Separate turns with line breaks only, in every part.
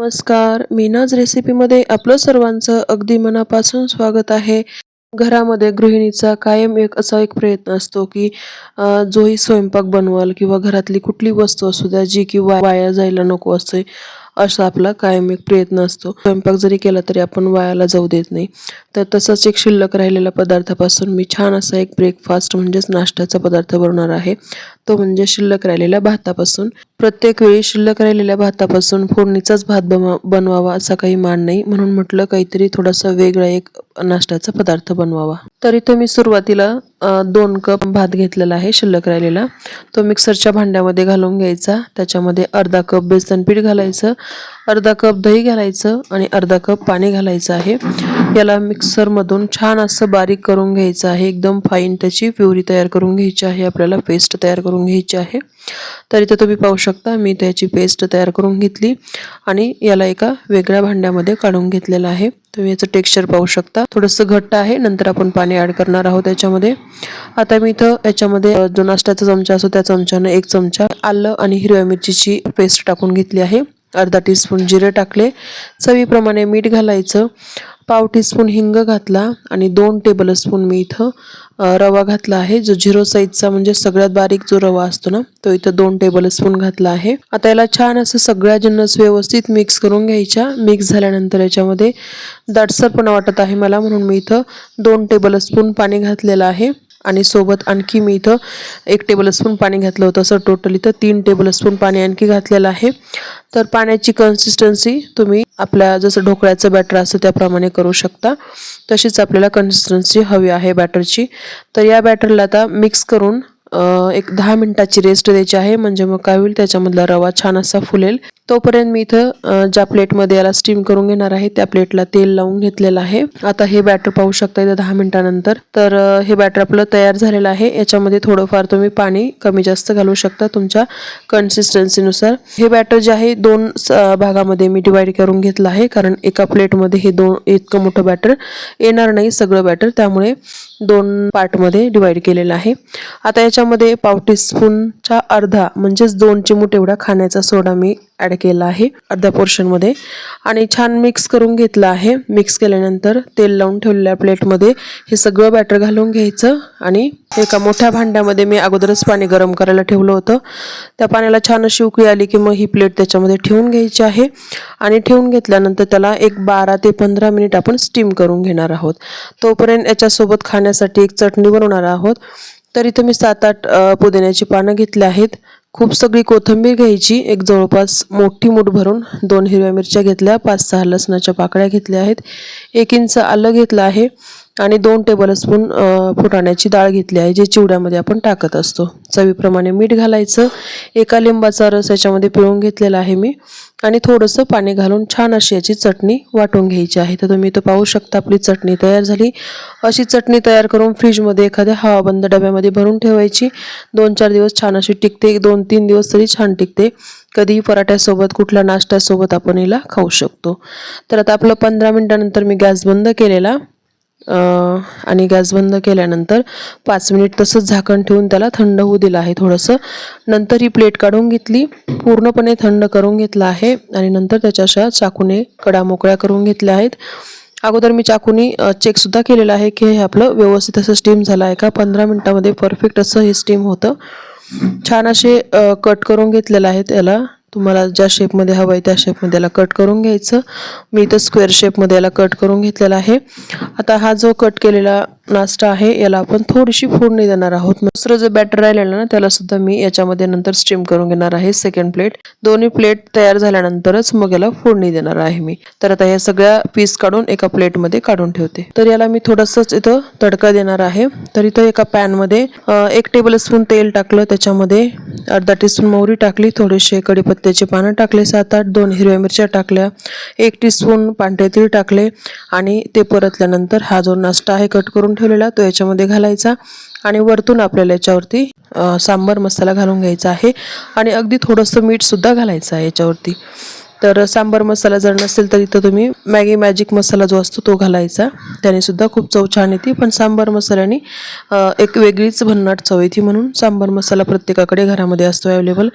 नमस्कार. मीनाज रेसिपीमध्ये आपलं सर्वांचं अगदी मनापासून स्वागत आहे. घरामध्ये गृहिणीचा कायम एक असा एक प्रयत्न असतो की जोही स्वयंपाक बनवाल किंवा घरातली कुठली वस्तू असू द्या जी की वा- वाया जायला नको असते असा आपला कायम एक प्रयत्न असतो. स्वयंपाक जरी केला तरी आपण वायाला जाऊ देत नाही. तर तसंच एक शिल्लक राहिलेल्या पदार्थापासून मी छान असा एक ब्रेकफास्ट म्हणजेच नाश्त्याचा पदार्थ बनवणार आहे. तो म्हणजे शिल्लक राहिलेल्या भातापासून. प्रत्येक वेळी शिल्लक राहिलेल्या भातापासून फोडणीचाच भात बनवा बनवावा असा काही मान नाही. म्हणून म्हटलं काहीतरी थोडासा वेगळा एक नाश्त्याचा पदार्थ बनवावा. तर इथं मी सुरुवातीला दोन कप भात घेतलेला आहे शिल्लक राहिलेला. तो मिक्सरच्या भांड्यामध्ये घालून घ्यायचा. त्याच्यामध्ये अर्धा कप बेसन पीठ घालायचं अर्धा कप दही घालायचं आणि अर्धा कप पाणी घालायचं आहे. याला मिक्सरमधून छान असं बारीक करून घ्यायचं आहे. एकदम फाईन त्याची प्युरी तयार करून घ्यायची आहे. आपल्याला पेस्ट तयार करून घ्यायची आहे. तर इथं तुम्ही पाहू शकता मी त्याची पेस्ट तयार करून घेतली आणि याला एका वेगळ्या भांड्यामध्ये काढून घेतलेलं आहे. तुम्ही याचं टेक्स्चर पाहू शकता. थोडंसं घट्ट आहे नंतर आपण पाणी ॲड करणार आहोत त्याच्यामध्ये आता मी इथं याच्यामध्ये जो नाश्त्याचा चमचा असतो त्या चमच्यानं एक चमचा आलं आणि हिरव्या मिरचीची पेस्ट टाकून घेतली आहे. अर्धा टीस्पून जिरे टाकले. चवीप्रमाणे मीठ घालायचं पाव टीस्पून हिंग घातला आणि दोन टेबल स्पून मी इथं रवा घातला आहे. जो झिरो साईजचा म्हणजे सगळ्यात बारीक जो रवा असतो ना तो इथं दोन टेबल स्पून घातला आहे. आता याला छान असं सगळ्या जिन्नस व्यवस्थित मिक्स करून घ्यायच्या. मिक्स झाल्यानंतर याच्यामध्ये दाटसरपणा वाटत आहे मला म्हणून मी इथं दोन टेबल स्पून पाणी घातलेलं आहे. आणि सोबत आणखी मी इथं एक टेबलस्पून पाणी घातलं होतं असं टोटल इथं तीन टेबलस्पून पाणी आणखी घातलेलं आहे. तर पाण्याची कन्सिस्टन्सी तुम्ही आपल्या जसं ढोकळ्याचं बॅटर असतं त्याप्रमाणे करू शकता. तशीच आपल्याला कन्सिस्टन्सी हवी आहे बॅटरची. तर या बॅटरला आता मिक्स करून एक दहा मिनटाची रेस्ट द्यायची आहे. म्हणजे मग काय होईल? त्याच्यामधला रवा छान असा फुलेल. तोपर्यंत मी इथं ज्या प्लेटमध्ये याला स्टीम करून घेणार आहे त्या प्लेटला तेल लावून घेतलेलं आहे. आता हे बॅटर पाहू शकता इथं दहा मिनिटानंतर. तर हे बॅटर आपलं तयार झालेलं आहे. याच्यामध्ये थोडंफार तुम्ही पाणी कमी जास्त घालू शकता तुमच्या कन्सिस्टन्सीनुसार हे बॅटर जे आहे दोन स- भागामध्ये मी डिवाईड करून घेतलं आहे. कारण एका प्लेटमध्ये हे दोन इतकं मोठं बॅटर येणार नाही सगळं बॅटर त्यामुळे दोन पार्टमध्ये डिवाईड केलेलं आहे. आता याच्यामध्ये पाव टीस्पूनच्या अर्धा म्हणजेच दोन चिमूट एवढा खाण्याचा सोडा मी ॲड केला आहे अर्ध्या पोर्शनमध्ये आणि छान मिक्स करून घेतलं आहे. मिक्स केल्यानंतर तेल लावून ठेवलेल्या प्लेटमध्ये हे सगळं बॅटर घालून घ्यायचं. आणि एका मोठ्या भांड्यामध्ये मी अगोदरच पाणी गरम करायला ठेवलं होतं. त्या पाण्याला छान अशी उकळी आली की मग ही प्लेट त्याच्यामध्ये ठेवून घ्यायची आहे. आणि ठेवून घेतल्यानंतर त्याला एक बारा ते पंधरा मिनिट आपण स्टीम करून घेणार आहोत. तोपर्यंत याच्यासोबत खाण्यासाठी एक चटणी बनवणार आहोत. तर तुम्ही मी सात आठ पुदिन्याची पानं घेतली आहेत. खूप सगळी कोथिंबीर घ्यायची. एक जवळपास मोठी मूठ भरून दोन हिरव्या मिरच्या घेतल्या पाच सहा लसणाच्या पाकळ्या घेतल्या आहेत. एक इंच आलं घेतलं आहे आणि दोन टेबलस्पून फुटाण्याची डाळ घेतली आहे जे चिवड्यामध्ये आपण टाकत असतो. चवीप्रमाणे मीठ घालायचं. एका लिंबाचा रस याच्यामध्ये पिळून घेतलेला आहे मी. आणि थोडंसं पाणी घालून छान अशी याची चटणी वाटून घ्यायची आहे. तर तुम्ही इथं पाहू शकता आपली चटणी तयार झाली. अशी चटणी तयार करून फ्रीजमध्ये एखाद्या हवाबंद डब्यामध्ये भरून ठेवायची. दोन चार दिवस छान अशी टिकते. दोन तीन दिवस तरी छान टिकते. कधीही पराठ्यासोबत कुठल्या नाश्त्यासोबत आपण हिला खाऊ शकतो. तर आता आपलं पंधरा मिनटानंतर मी गॅस बंद केलेला. आणि गॅस बंद केल्यानंतर पाच मिनिट तसंच झाकण ठेवून त्याला थंड होऊ दिलं आहे थोडंसं. नंतर ही प्लेट काढून घेतली पूर्णपणे थंड करून घेतलं आहे आणि नंतर त्याच्या अशा चाकूने कडा मोकळ्या करून घेतल्या आहेत. अगोदर मी चाकूनी चेकसुद्धा केलेलं आहे की हे आपलं व्यवस्थित असं स्टीम झालं आहे का? पंधरा मिनटामध्ये परफेक्ट असं हे स्टीम होतं. छान असे कट करून घेतलेलं आहे त्याला. तुम्हाला ज्या शेपमध्ये हवं आहे त्या शेपमध्ये याला कट करून घ्यायचं. मी इथं स्क्वेअर शेपमध्ये याला कट करून घेतलेला आहे. आता हा जो कट केलेला नाश्ता आहे याला आपण थोडीशी फोडणी देणार आहोत. दुसरं जे बॅटर राहिलेलं ना त्याला सुद्धा मी याच्यामध्ये नंतर स्टीम करून घेणार आहे सेकंड प्लेट दोन्ही प्लेट तयार झाल्यानंतरच मग याला फोडणी देणार आहे मी. तर आता या सगळ्या पीस काढून एका प्लेटमध्ये काढून ठेवते. तर याला मी थोडंसंच इथं तडका देणार आहे. तर इथं एका पॅनमध्ये एक टेबल स्पून तेल टाकलं. त्याच्यामध्ये अर्धा टीस्पून मोहरी टाकली. थोडेसे कढीपत्त्याचे पानं टाकले सात आठ दोन हिरव्या मिरच्या टाकल्या एक टीस्पून पांढरे तीळ टाकले आणि ते परतल्यानंतर हा जो नाश्ता आहे कट करून ठेवलेला तो याच्यामध्ये घालायचा आणि वरतून आपल्याला याच्यावरती सांबार मसाला घालून घ्यायचा आहे आणि अगदी थोडंसं मीठसुद्धा घालायचं आहे याच्यावरती. तर सांबार मसाला जर नसेल तर इथं तुम्ही मॅगी मॅजिक मसाला जो असतो तो घालायचा. त्याने सुद्धा खूप चव छान येते पण सांबार मसाल्याने एक वेगळीच भन्नाट चव येते म्हणून सांबार मसाला प्रत्येकाकडे घरामध्ये असतो अवेलेबल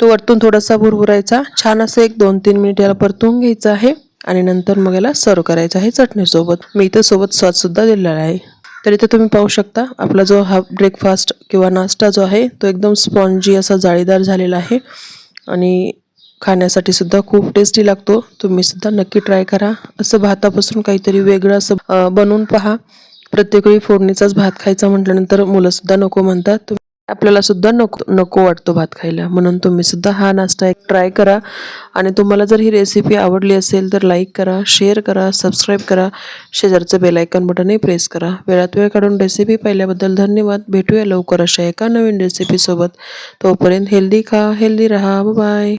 तो वरतून थोडासा भुरभुरायचा. छान असं एक दोन तीन मिनिट याला परतून घ्यायचं आहे आणि नंतर मग याला सर्व करायचं आहे चटणीसोबत. मी इथं सोबत स्वादसुद्धा दिलेला आहे. तर इथे तुम्ही पाहू शकता आपला जो हा ब्रेकफास्ट किंवा नाश्ता जो आहे तो एकदम स्पॉन्जी असा जाळीदार झालेला आहे. आणि खाण्यासाठी सुद्धा खूप टेस्टी लागतो. तुम्ही सुद्धा नक्की ट्राय करा. असं भातापासून काहीतरी वेगळं असं बनवून पहा. प्रत्येक वेळी फोडणीचाच भात खायचा म्हटल्यानंतर मुलंसुद्धा नको म्हणतात. आपल्याला सुद्धा नको नको वाटतो भात खायला. म्हणून तुम्ही सुद्धा हा नाश्ता एक ट्राय करा. आणि तुम्हाला जर ही रेसिपी आवडली असेल तर लाईक करा शेअर करा सबस्क्राईब करा. शेजारचं बेल बटनही प्रेस करा. वेळात वेळ काढून रेसिपी पाहिल्याबद्दल धन्यवाद. भेटूया लवकर अशा एका नवीन रेसिपीसोबत तोपर्यंत हेल्दी खा हेल्दी राहा. बाय